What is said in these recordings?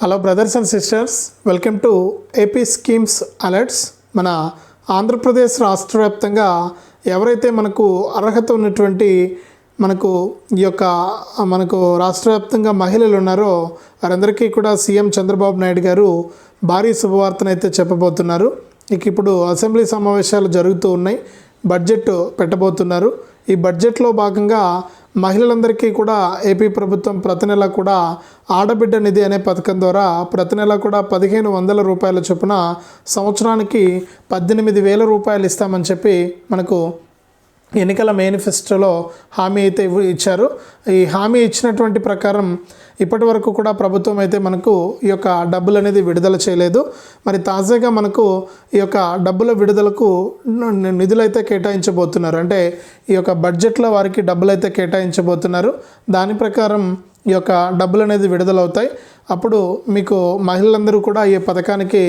Hello brothers and sisters welcome to AP schemes alerts మన ఆంధ్రప్రదేశ్ రాష్ట్ర వ్యాప్తంగా ఎవరైతే మనకు అర్హత ఉన్నటువంటి మనకు ఈ యొక్క మనకు రాష్ట్ర వ్యాప్తంగా మహిళలు ఉన్నారో వారందరికీ కూడా సీఎం చంద్రబాబు నాయుడు గారు భారీ శుభవార్తనైతే చెప్పబోతున్నారు. ఇక ఇప్పుడు అసెంబ్లీ సమావేశాలు జరుగుతూ ఉన్నాయి. బడ్జెట్ పెట్టబోతున్నారు. ఈ బడ్జెట్లో భాగంగా మహిళలందరికీ కూడా ఏపీ ప్రభుత్వం ప్రతి నెల కూడా ఆడబిడ్డ నిధి అనే పథకం ద్వారా ప్రతి నెల కూడా పదిహేను వందల రూపాయల చొప్పున సంవత్సరానికి పద్దెనిమిది వేల రూపాయలు ఇస్తామని చెప్పి మనకు ఎన్నికల మేనిఫెస్టోలో హామీ అయితే ఇచ్చారు. ఈ హామీ ఇచ్చినటువంటి ప్రకారం ఇప్పటి వరకు కూడా ప్రభుత్వం అయితే మనకు ఈ యొక్క డబ్బులు అనేది విడుదల చేయలేదు. మరి తాజాగా మనకు ఈ యొక్క డబ్బుల విడుదలకు నిధులు అయితే కేటాయించబోతున్నారు. అంటే ఈ యొక్క బడ్జెట్లో వారికి డబ్బులు అయితే కేటాయించబోతున్నారు. దాని ప్రకారం ఈ యొక్క డబ్బులు అనేది విడుదలవుతాయి. అప్పుడు మీకు మహిళలందరూ కూడా ఈ పథకానికి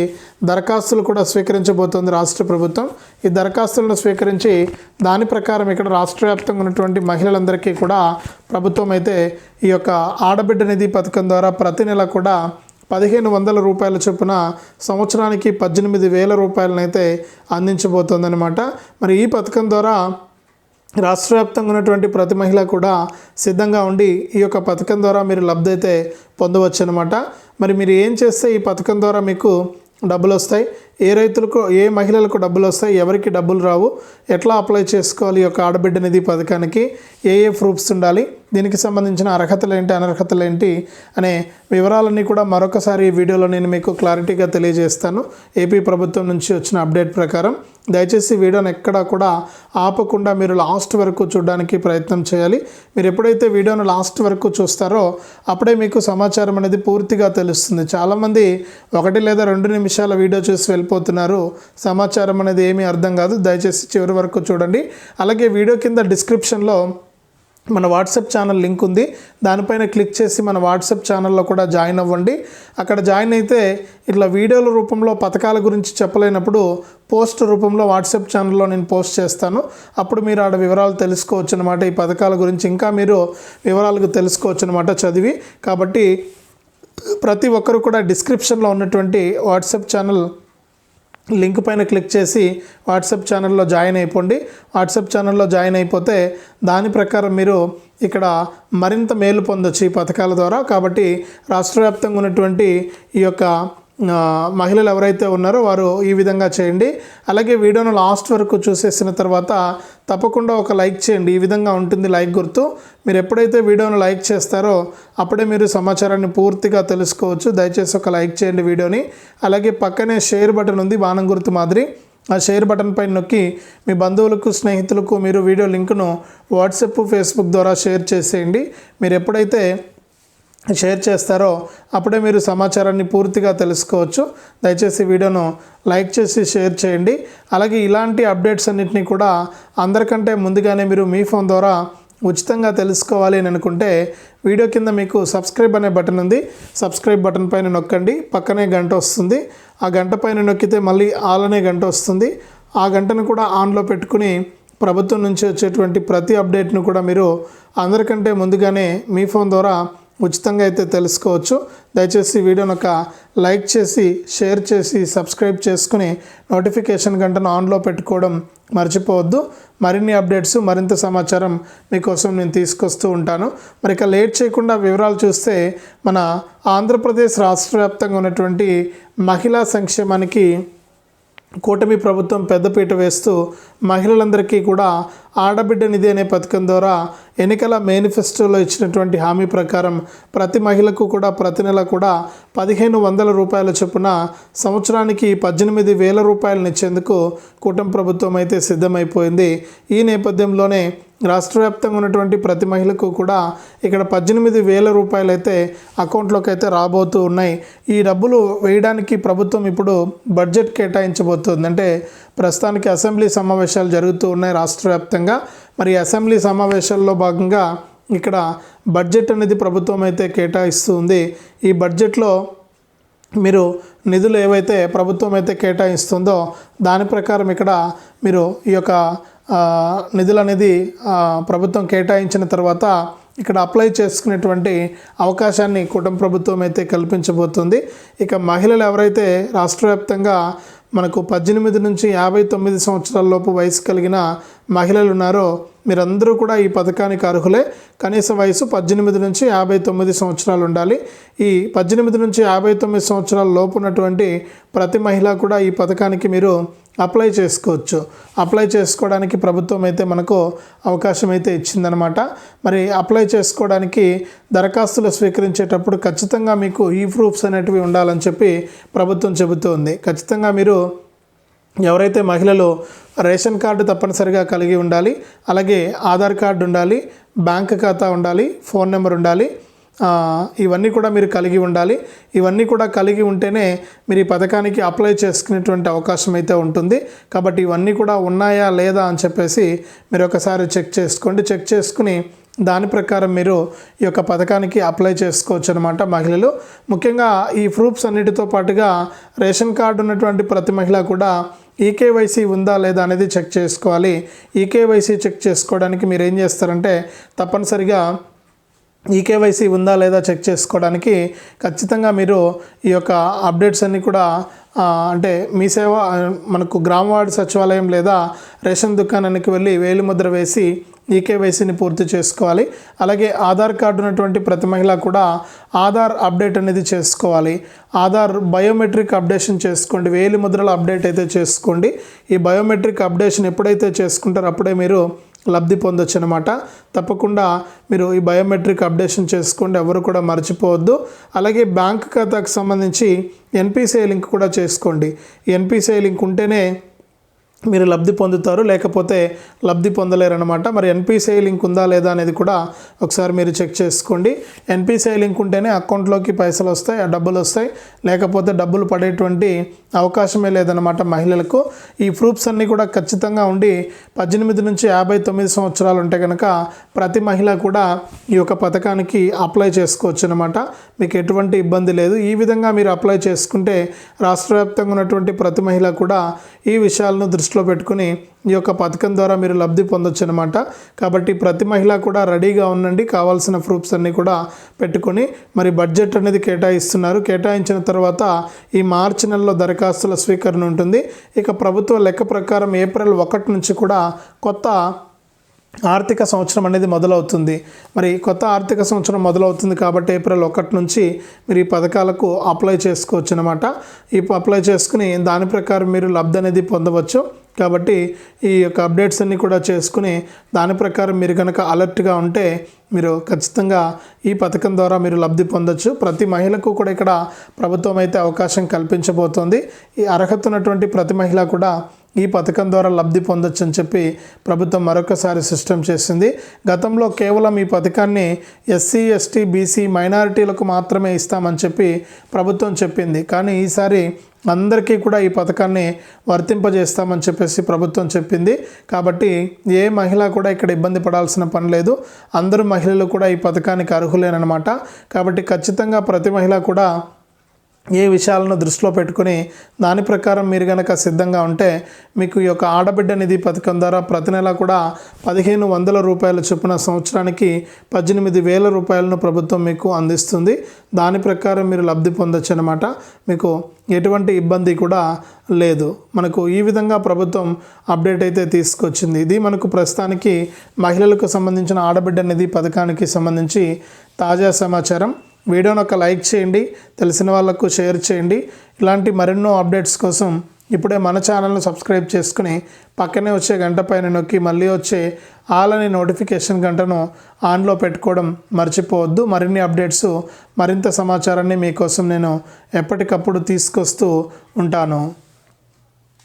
దరఖాస్తులు కూడా స్వీకరించబోతోంది రాష్ట్ర ప్రభుత్వం. ఈ దరఖాస్తులను స్వీకరించి దాని ప్రకారం ఇక్కడ రాష్ట్ర వ్యాప్తంగా ఉన్నటువంటి మహిళలందరికీ కూడా ప్రభుత్వం అయితే ఈ యొక్క ఆడబిడ్డ నిధి పథకం ద్వారా ప్రతి నెల కూడా పదిహేను వందల రూపాయల చొప్పున సంవత్సరానికి పద్దెనిమిది వేల రూపాయలనైతే అందించబోతోందనమాట మరి ఈ పథకం ద్వారా రాష్ట్ర వ్యాప్తంగా ఉన్నటువంటి ప్రతి మహిళ కూడా సిద్ధంగా ఉండి ఈ యొక్క పథకం ద్వారా మీరు లబ్ధి అయితే పొందవచ్చు అనమాట మరి మీరు ఏం చేస్తే ఈ పథకం ద్వారా మీకు డబ్బులు వస్తాయి ఏ రైతులకు ఏ మహిళలకు డబ్బులు వస్తాయి ఎవరికి డబ్బులు రావు ఎట్లా అప్లై చేసుకోవాలి ఈ యొక్క ఆడబిడ్డ నిధి పథకానికి ఏ ఏ ప్రూఫ్స్ ఉండాలి దీనికి సంబంధించిన అర్హతలు ఏంటి అనర్హతలు ఏంటి అనే వివరాలన్నీ కూడా మరొకసారి ఈ వీడియోలో నేను మీకు క్లారిటీగా తెలియజేస్తాను. ఏపీ ప్రభుత్వం నుంచి వచ్చిన అప్డేట్ ప్రకారం దయచేసి వీడియోని ఎక్కడా కూడా ఆపకుండా మీరు లాస్ట్ వరకు చూడడానికి ప్రయత్నం చేయాలి. మీరు ఎప్పుడైతే వీడియోను లాస్ట్ వరకు చూస్తారో అప్పుడే మీకు సమాచారం అనేది పూర్తిగా తెలుస్తుంది. చాలామంది ఒకటి లేదా రెండు నిమిషాల వీడియో చూసి వెళ్ళిపోతున్నారు. సమాచారం అనేది ఏమీ అర్థం కాదు. దయచేసి చివరి వరకు చూడండి. అలాగే వీడియో కింద డిస్క్రిప్షన్లో మన వాట్సాప్ ఛానల్ లింక్ ఉంది. దానిపైన క్లిక్ చేసి మన వాట్సాప్ ఛానల్లో కూడా జాయిన్ అవ్వండి. అక్కడ జాయిన్ అయితే ఇట్లా వీడియోల రూపంలో పథకాల గురించి చెప్పలేనప్పుడు పోస్ట్ రూపంలో వాట్సాప్ ఛానల్లో నేను పోస్ట్ చేస్తాను. అప్పుడు మీరు ఆడ వివరాలు తెలుసుకోవచ్చు అనమాట ఈ పథకాల గురించి ఇంకా మీరు వివరాలకు తెలుసుకోవచ్చు అనమాట చదివి. కాబట్టి ప్రతి ఒక్కరు కూడా డిస్క్రిప్షన్లో ఉన్నటువంటి వాట్సాప్ ఛానల్ లింక్ పైన క్లిక్ చేసి వాట్సాప్ ఛానల్లో జాయిన్ అయిపోండి. వాట్సాప్ ఛానల్లో జాయిన్ అయిపోతే దాని ప్రకారం మీరు ఇక్కడ మరింత మేలు పొందొచ్చు ఈ పథకాల ద్వారా. కాబట్టి రాష్ట్ర వ్యాప్తంగా ఉన్నటువంటి ఈ యొక్క మహిళలు ఎవరైతే ఉన్నారో వారు ఈ విధంగా చేయండి. అలాగే వీడియోను లాస్ట్ వరకు చూసేసిన తర్వాత తప్పకుండా ఒక లైక్ చేయండి. ఈ విధంగా ఉంటుంది లైక్ గుర్తు. మీరు ఎప్పుడైతే వీడియోను లైక్ చేస్తారో అప్పుడే మీరు సమాచారాన్ని పూర్తిగా తెలుసుకోవచ్చు. దయచేసి ఒక లైక్ చేయండి వీడియోని. అలాగే పక్కనే షేర్ బటన్ ఉంది బాణం గుర్తు మాదిరి. ఆ షేర్ బటన్ పైన నొక్కి మీ బంధువులకు స్నేహితులకు మీరు వీడియో లింక్ను వాట్సాప్ ఫేస్బుక్ ద్వారా షేర్ చేసేయండి. మీరు ఎప్పుడైతే షేర్ చేస్తారో అప్పుడే మీరు సమాచారాన్ని పూర్తిగా తెలుసుకోవచ్చు. దయచేసి వీడియోను లైక్ చేసి షేర్ చేయండి. అలాగే ఇలాంటి అప్డేట్స్ అన్నింటినీ కూడా అందరికంటే ముందుగానే మీరు మీ ఫోన్ ద్వారా ఉచితంగా తెలుసుకోవాలి అని అనుకుంటే వీడియో కింద మీకు సబ్స్క్రైబ్ అనే బటన్ ఉంది. సబ్స్క్రైబ్ బటన్ పైన నొక్కండి. పక్కనే గంట వస్తుంది. ఆ గంట పైన నొక్కితే మళ్ళీ ఆల్ అనే గంట వస్తుంది. ఆ గంటను కూడా ఆన్లో పెట్టుకుని ప్రభుత్వం నుంచి వచ్చేటువంటి ప్రతి అప్డేట్ను కూడా మీరు అందరికంటే ముందుగానే మీ ఫోన్ ద్వారా ఉచితంగా అయితే తెలుసుకోవచ్చు. దయచేసి వీడియోను ఒక లైక్ చేసి షేర్ చేసి సబ్స్క్రైబ్ చేసుకుని నోటిఫికేషన్ గంటను ఆన్లో పెట్టుకోవడం మర్చిపోవద్దు. మరిన్ని అప్డేట్స్ మరింత సమాచారం మీకోసం నేను తీసుకొస్తూ ఉంటాను. మరి ఇక లేట్ చేయకుండా వివరాలు చూస్తే మన ఆంధ్రప్రదేశ్ రాష్ట్ర వ్యాప్తంగా ఉన్నటువంటి మహిళా సంక్షేమానికి కూటమి ప్రభుత్వం పెద్దపీట వేస్తూ మహిళలందరికీ కూడా ఆడబిడ్డ నిధి అనే పథకం ద్వారా ఎన్నికల మేనిఫెస్టోలో ఇచ్చినటువంటి హామీ ప్రకారం ప్రతి మహిళకు కూడా ప్రతి నెల కూడా పదిహేను వందల రూపాయల చొప్పున సంవత్సరానికి పద్దెనిమిది వేల రూపాయలను ఇచ్చేందుకు కూటమి ప్రభుత్వం అయితే సిద్ధమైపోయింది. ఈ నేపథ్యంలోనే రాష్ట్ర వ్యాప్తంగా ఉన్నటువంటి ప్రతి మహిళకు కూడా ఇక్కడ పద్దెనిమిది వేల రూపాయలు అయితే అకౌంట్లోకి అయితే రాబోతూ ఉన్నాయి. ఈ డబ్బులు వేయడానికి ప్రభుత్వం ఇప్పుడు బడ్జెట్ కేటాయించబోతుంది. అంటే ప్రస్తుతానికి అసెంబ్లీ సమావేశాలు జరుగుతూ ఉన్నాయి రాష్ట్ర వ్యాప్తంగా మరి అసెంబ్లీ సమావేశాల్లో భాగంగా ఇక్కడ బడ్జెట్ అనేది ప్రభుత్వం అయితే కేటాయిస్తూ ఉంది. ఈ బడ్జెట్లో మీరు నిధులు ఏవైతే ప్రభుత్వం అయితే కేటాయిస్తుందో దాని ప్రకారం ఇక్కడ మీరు ఈ యొక్క నిధులు అనేది ప్రభుత్వం కేటాయించిన తర్వాత ఇక్కడ అప్లై చేసుకునేటువంటి అవకాశాన్ని కుటుంబ ప్రభుత్వం అయితే కల్పించబోతుంది. ఇక మహిళలు ఎవరైతే రాష్ట్ర వ్యాప్తంగా మనకు పద్దెనిమిది నుంచి యాభై తొమ్మిది సంవత్సరాల లోపు వయసు కలిగిన మహిళలు ఉన్నారో మీరందరూ కూడా ఈ పథకానికి అర్హులే. కనీస వయసు పద్దెనిమిది నుంచి యాభై తొమ్మిది సంవత్సరాలు ఉండాలి. ఈ పద్దెనిమిది నుంచి యాభై తొమ్మిది సంవత్సరాల లోపు ఉన్నటువంటి ప్రతి మహిళ కూడా ఈ పథకానికి మీరు అప్లై చేసుకోవచ్చు. అప్లై చేసుకోవడానికి ప్రభుత్వం అయితే మనకు అవకాశం అయితే ఇచ్చిందనమాట. మరి అప్లై చేసుకోవడానికి దరఖాస్తులు స్వీకరించేటప్పుడు ఖచ్చితంగా మీకు ఈ ప్రూఫ్స్ అనేటివి ఉండాలని చెప్పి ప్రభుత్వం చెబుతోంది. ఖచ్చితంగా మీరు ఎవరైతే మహిళలు రేషన్ కార్డు తప్పనిసరిగా కలిగి ఉండాలి అలాగే ఆధార్ కార్డు ఉండాలి బ్యాంక్ ఖాతా ఉండాలి ఫోన్ నెంబర్ ఉండాలి ఇవన్నీ కూడా మీరు కలిగి ఉండాలి. ఇవన్నీ కూడా కలిగి ఉంటేనే మీరు ఈ పథకానికి అప్లై చేసుకునేటువంటి అవకాశం అయితే ఉంటుంది. కాబట్టి ఇవన్నీ కూడా ఉన్నాయా లేదా అని చెప్పేసి మీరు ఒకసారి చెక్ చేసుకోండి. చెక్ చేసుకుని దాని ప్రకారం మీరు ఈ యొక్క పథకానికి అప్లై చేసుకోవచ్చు అనమాట మహిళలు. ముఖ్యంగా ఈ ప్రూఫ్స్ అన్నిటితో పాటుగా రేషన్ కార్డు ఉన్నటువంటి ప్రతి మహిళ కూడా ఈకేవైసీ ఉందా లేదా అనేది చెక్ చేసుకోవాలి. ఈకేవైసీ చెక్ చేసుకోవడానికి మీరు ఏం చేస్తారంటే తప్పనిసరిగా ఈకేవైసీ ఉందా లేదా చెక్ చేసుకోవడానికి ఖచ్చితంగా మీరు ఈ యొక్క అప్డేట్స్ అన్నీ కూడా అంటే మీ సేవ మనకు గ్రామవార్డు సచివాలయం లేదా రేషన్ దుకాణానికి వెళ్ళి వేలిముద్ర వేసి ఈకేవైసీని పూర్తి చేసుకోవాలి. అలాగే ఆధార్ కార్డు ఉన్నటువంటి ప్రతి మహిళ కూడా ఆధార్ అప్డేట్ అనేది చేసుకోవాలి. ఆధార్ బయోమెట్రిక్ అప్డేషన్ చేసుకోండి. వేలి ముద్రల అప్డేట్ అయితే చేసుకోండి. ఈ బయోమెట్రిక్ అప్డేషన్ ఎప్పుడైతే చేసుకుంటారో అప్పుడే మీరు లబ్ధి పొందొచ్చు అనమాట తప్పకుండా మీరు ఈ బయోమెట్రిక్ అప్డేషన్ చేసుకోండి. ఎవరు కూడా మర్చిపోవద్దు. అలాగే బ్యాంక్ ఖాతాకు సంబంధించి ఎన్పిసిఐ లింక్ కూడా చేసుకోండి. ఎన్పిసిఐ లింక్ ఉంటేనే మీరు లబ్ధి పొందుతారు లేకపోతే లబ్ధి పొందలేరు అనమాట మరి ఎన్పిసిఐ లింక్ ఉందా లేదా అనేది కూడా ఒకసారి మీరు చెక్ చేసుకోండి. ఎన్పిసిఐ లింక్ ఉంటేనే అకౌంట్లోకి పైసలు వస్తాయి ఆ డబ్బులు వస్తాయి. లేకపోతే డబ్బులు పడేటువంటి అవకాశమే లేదనమాట మహిళలకు. ఈ ప్రూఫ్స్ అన్నీ కూడా ఖచ్చితంగా ఉండి పద్దెనిమిది నుంచి యాభై తొమ్మిది సంవత్సరాలు ఉంటే కనుక ప్రతి మహిళ కూడా ఈ యొక్క పథకానికి అప్లై చేసుకోవచ్చు అనమాట మీకు ఎటువంటి ఇబ్బంది లేదు. ఈ విధంగా మీరు అప్లై చేసుకుంటే రాష్ట్ర వ్యాప్తంగా ఉన్నటువంటి ప్రతి మహిళ కూడా ఈ విషయాలను దృష్టిలో పెట్టుకుని ఈ యొక్క పథకం ద్వారా మీరు లబ్ధి పొందొచ్చు అనమాట కాబట్టి ప్రతి మహిళ కూడా రెడీగా ఉండండి. కావాల్సిన ప్రూఫ్స్ అన్నీ కూడా పెట్టుకొని మరి బడ్జెట్ అనేది కేటాయిస్తున్నారు. కేటాయించిన తర్వాత ఈ మార్చి నెలలో దరఖాస్తుల స్వీకరణ ఉంటుంది. ఇక ప్రభుత్వ లెక్క ప్రకారం ఏప్రిల్ ఒకటి నుంచి కూడా కొత్త ఆర్థిక సంవత్సరం అనేది మొదలవుతుంది. మరి కొత్త ఆర్థిక సంవత్సరం మొదలవుతుంది కాబట్టి ఏప్రిల్ ఒకటి నుంచి మీరు ఈ పథకాలకు అప్లై చేసుకోవచ్చు అనమాట ఈ అప్లై చేసుకుని దాని ప్రకారం మీరు లబ్ధి అనేది పొందవచ్చు. కాబట్టి ఈ యొక్క అప్డేట్స్ అన్నీ కూడా చేసుకుని దాని ప్రకారం మీరు కనుక అలర్ట్గా ఉంటే మీరు ఖచ్చితంగా ఈ పథకం ద్వారా మీరు లబ్ధి పొందొచ్చు. ప్రతి మహిళకు కూడా ఇక్కడ ప్రభుత్వం అయితే అవకాశం కల్పించబోతోంది. ఈ అర్హత ఉన్నటువంటి ప్రతి మహిళ కూడా ఈ పథకం ద్వారా లబ్ధి పొందొచ్చు అని చెప్పి ప్రభుత్వం మరొకసారి సిస్టమ్ చేసింది. గతంలో కేవలం ఈ పథకాన్ని ఎస్సీ ఎస్టీ బీసీ మైనారిటీలకు మాత్రమే ఇస్తామని చెప్పి ప్రభుత్వం చెప్పింది. కానీ ఈసారి అందరికీ కూడా ఈ పథకాన్ని వర్తింపజేస్తామని చెప్పేసి ప్రభుత్వం చెప్పింది. కాబట్టి ఏ మహిళ కూడా ఇక్కడ ఇబ్బంది పడాల్సిన పని లేదు. అందరూ మహిళలు కూడా ఈ పథకానికి అర్హులేనమాట కాబట్టి ఖచ్చితంగా ప్రతి మహిళ కూడా ఏ విషయాలను దృష్టిలో పెట్టుకుని దాని ప్రకారం మీరు కనుక సిద్ధంగా ఉంటే మీకు ఈ యొక్క ఆడబిడ్డ నిధి పథకం ద్వారా ప్రతి నెల కూడా పదిహేను వందల రూపాయల చొప్పున సంవత్సరానికి పద్దెనిమిది వేల రూపాయలను ప్రభుత్వం మీకు అందిస్తుంది. దాని ప్రకారం మీరు లబ్ధి పొందొచ్చు అనమాట మీకు ఎటువంటి ఇబ్బంది కూడా లేదు. మనకు ఈ విధంగా ప్రభుత్వం అప్డేట్ అయితే తీసుకొచ్చింది. ఇది మనకు ప్రస్తుతానికి మహిళలకు సంబంధించిన ఆడబిడ్డ నిధి పథకానికి సంబంధించి తాజా సమాచారం. వీడియోని ఒక లైక్ చేయండి తెలిసిన వాళ్ళకు షేర్ చేయండి. ఇలాంటి మరెన్నో అప్డేట్స్ కోసం ఇప్పుడే మన ఛానల్ను సబ్స్క్రైబ్ చేసుకుని పక్కనే వచ్చే గంట పైన నొక్కి మళ్ళీ వచ్చే ఆల్ అనే నోటిఫికేషన్ గంటను ఆన్లో పెట్టుకోవడం మర్చిపోవద్దు. మరిన్ని అప్డేట్స్ మరింత సమాచారాన్ని మీకోసం నేను ఎప్పటికప్పుడు తీసుకొస్తూ ఉంటాను.